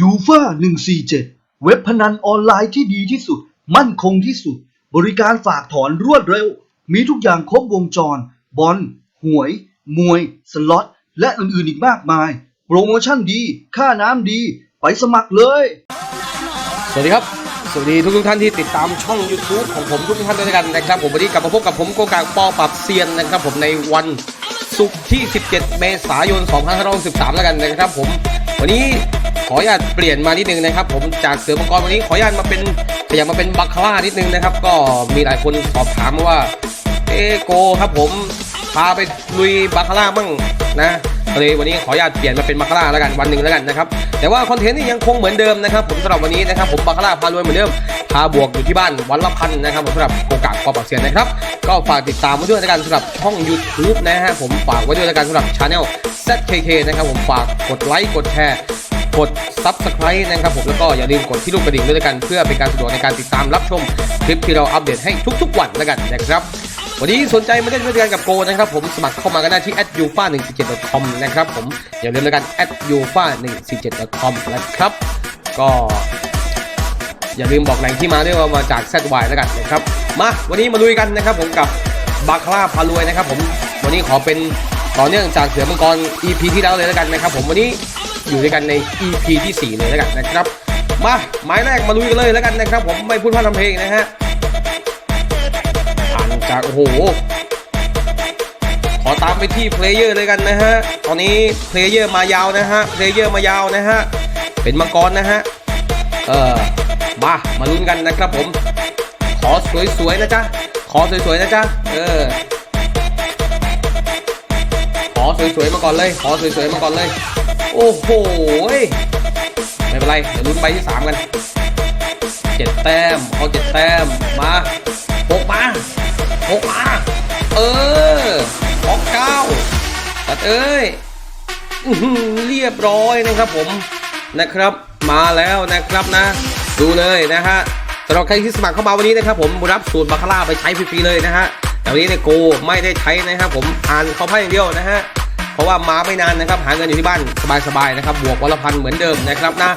ยูฟ่า147 เว็บพนันออนไลน์ที่ดีที่สุด มั่นคงที่สุด บริการฝากถอนรวดเร็ว มีทุกอย่างครบวงจร บอล หวย มวย สล็อต และอื่นๆอีกมากมาย โปรโมชั่นดี ค่าน้ำดี ไปสมัครเลย สวัสดีครับ สวัสดีทุกทุกๆท่านที่ติดตามช่อง YouTube ของผมทุกท่านด้วยกันนะครับ ผมวันนี้กลับมาพบกับผมโกกางปอปรับเซียนนะครับ ผมในวันศุกร์ที่ 17 เมษายน 2563 แล้วกันนะครับ ผมวันนี้ ขออนุญาตเปลี่ยนมานิดนึงนะครับ ผมจากเสือมังกรวันนี้ขออนุญาตมาเป็นขยับมาเป็นบัคคาร่านิดนึงนะครับ ก็มีหลายคนสอบถามมาว่าเอโกครับผมพาไปลุยบาคาร่าบ้างนะเลยวันนี้ขออนุญาตเปลี่ยนมาเป็นบาคาร่าแล้วกันวันหนึ่งแล้วกันนะครับแต่ว่าคอนเทนต์นี่ยังคงเหมือนเดิมนะครับ ผมสำหรับวันนี้นะครับผมบาคาร่าพารวยเหมือนเดิมพาบวกอยู่ที่บ้านวันละพันนะครับผมสำหรับโอกาสความปรับเสียนนะครับ ก็ฝากติดตามไว้ด้วยแล้วกันสำหรับช่อง YouTube นะฮะผมฝากไว้ด้วยแล้วกันสำหรับช anel ZKK นะครับผมฝากกดไลค์กดแชร์ กด Subscribe นะครับผมแล้วก็อย่าลืมกดที่ลูกกระดิ่งด้วยกันเพื่อเป็นการสะดวกในการติดตามรับชมคลิปที่เราอัปเดตให้ทุกๆ วันแล้วกันนะครับวันนี้สนใจมาเล่นด้วยกันกับโกนะครับผมสมัครเข้ามากันได้ที่ u f a 1 4 7 com นะครับผมอย่าลืมแล้วกัน u f a 1 4 7 com นะครับก็อย่าลืมบอกแหล่งที่มาด้วยว่ามาจาก ZY แล้วกันนะครับ มาวันนี้มาลุยกันนะครับผมกับบาคาร่าพารวยนะครับผมวันนี้ขอเป็นต่อเนื่องจากเสือมังกร EP ที่แล้วเลยแล้วกันนะครับผมวันนี้ อยู่ด้วยกันใน EP ที่ 4 เลยแล้วกันนะครับ มาหมายแรกมาลุยกันเลยแล้วกันนะครับ ผมไม่พูดพร่ำทำเพลงนะฮะผ่านจากโอ้โหขอตามไปที่เพลเยอร์เลยกันนะฮะ ตอนนี้เพลเยอร์มายาวนะฮะ เพลเยอร์มายาวนะฮะ เป็นมังกรนะฮะ เออ มา มาลุ้นกันนะครับผม ขอสวยๆนะจ๊ะ ขอสวยๆนะจ๊ะ เออ ขอสวยๆมาก่อนเลย ขอสวยๆมาก่อนเลย โอ้โหไม่เป็นไร เดี๋ยวลุ้นใบที่สามกันเจ็ดแต้ม เอาเจ็ดแต้ม มาหกมาหกมา เออออกเก้าตัดเอ้ยเรียบร้อยนะครับผมนะครับ มาแล้วนะครับนะ ดูเลยนะฮะสำหรับใครที่สมัครเข้ามาวันนี้นะครับผมรับสูตรบาคาร่าไปใช้ฟรีๆเลยนะฮะแต่วันนี้เนี่ยโกไม่ได้ใช้นะครับผมอ่านเขาไพ่อย่างเดียวนะฮะ เพราะว่ามาไม่นานนะครับหาเงินอยู่ที่บ้านสบายๆนะครับบวกวันละพันเหมือนเดิมนะครับนะ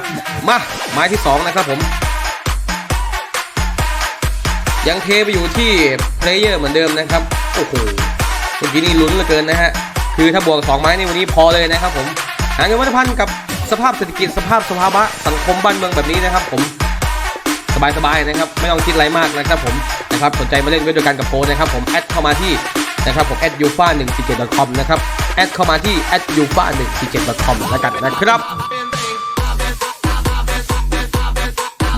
มาไม้ที่สองนะครับผมยังเทไปอยู่ที่เพลเยอร์เหมือนเดิมนะครับโอ้โหเมื่อกี้นี่ลุ้นเหลือเกินนะฮะคือถ้าบวก 2 ไม้ในวันนี้พอเลยนะครับผมหาเงินวัฒพันกับสภาพเศรษฐกิจสภาพสภาวะสังคมบ้านเมืองแบบนี้นะครับผม สบายๆนะครับไม่ต้องคิดอะไรมากนะครับผมนะครับสนใจมาเล่นด้วยกันกับโปรนะครับผมแอดเข้ามาที่นะครับผมแอดยูฟ่า1 4 7 com นะครับแอดเข้ามาที่แอดยูฟ่า1 4 7 com แล้วกันนะครับ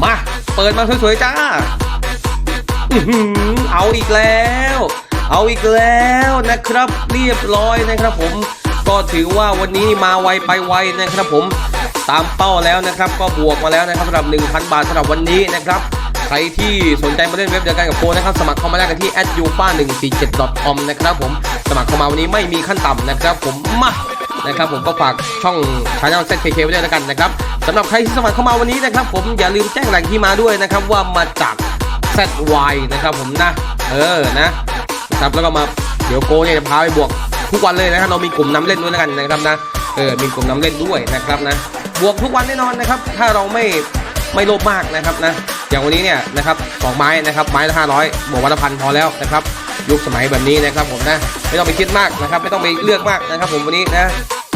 มาเปิดมาสวยๆจ้าอือหือเอาอีกแล้ว เอาอีกแล้วนะครับ เรียบร้อยนะครับผม ก็ถือว่าวันนี้มาไวไปไวนะครับผมตามเป้าแล้วนะครับก็บวกมาแล้วนะครับสำหรับ 1,000 บาทสำหรับวันนี้นะครับใครที่สนใจมาเล่นเว็บเดียวกันกับโปนะครับสมัครเข้ามาได้กันที่ u f a 1 4 7 com นะครับผมสมัครเข้ามาวันนี้ไม่มีขั้นต่ำนะครับผมมานะครับผมก็ฝากช่องชาแนล ZKK ไว้ด้วยแล้วกันนะครับสำหรับใครที่สมัครเข้ามาวันนี้นะครับผมอย่าลืมแจ้งแหล่งที่มาด้วยนะครับว่ามาจาก ZY นะครับผมนะ เออนะนะครับแล้วก็มาเดี๋ยวโกเนี่ยจะพาไปบวก ทุกวันเลยนะครับเรามีกลุ่มน้ำเล่นด้วยแล้วกันนะครับนะเออมีกลุ่มน้ำเล่นด้วยนะครับนะบวกทุกวันแน่นอนนะครับ ถ้าเราไม่ไม่โลภมากนะครับนะอย่างวันนี้เนี่ยนะครับสองไม้นะครับไม้ละห้าร้อยบวกวันละพันพอแล้วนะครับยุคสมัยแบบนี้นะครับผมนะไม่ต้องไปคิดมากนะครับไม่ต้องไปเลือกมากนะครับ ผมวันนี้นะ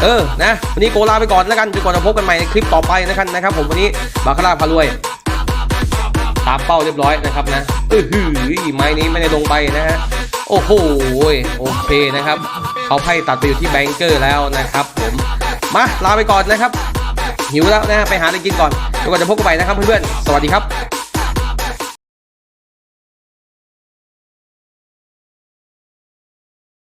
เออนะวันนี้โกลาไปก่อนแล้วกันจนกว่าจะพบกันใหม่ในคลิปต่อไปนะครับนะครับ ผมวันนี้บาคาร่าพารวยตามเป้าเรียบร้อยนะครับนะอือหือไม้นี้ไม่ได้ลงไปนะฮะโอ้โหโอเคนะครับ เขาไพ่ตัดไปอยู่ที่แบงเกอร์แล้วนะครับผมมาลาไปก่อนนะครับ หิวแล้วนะฮะไปหาอะไรกินก่อนแล้วก็จะพบกันใหม่นะครับเพื่อนๆสวัสดีครับ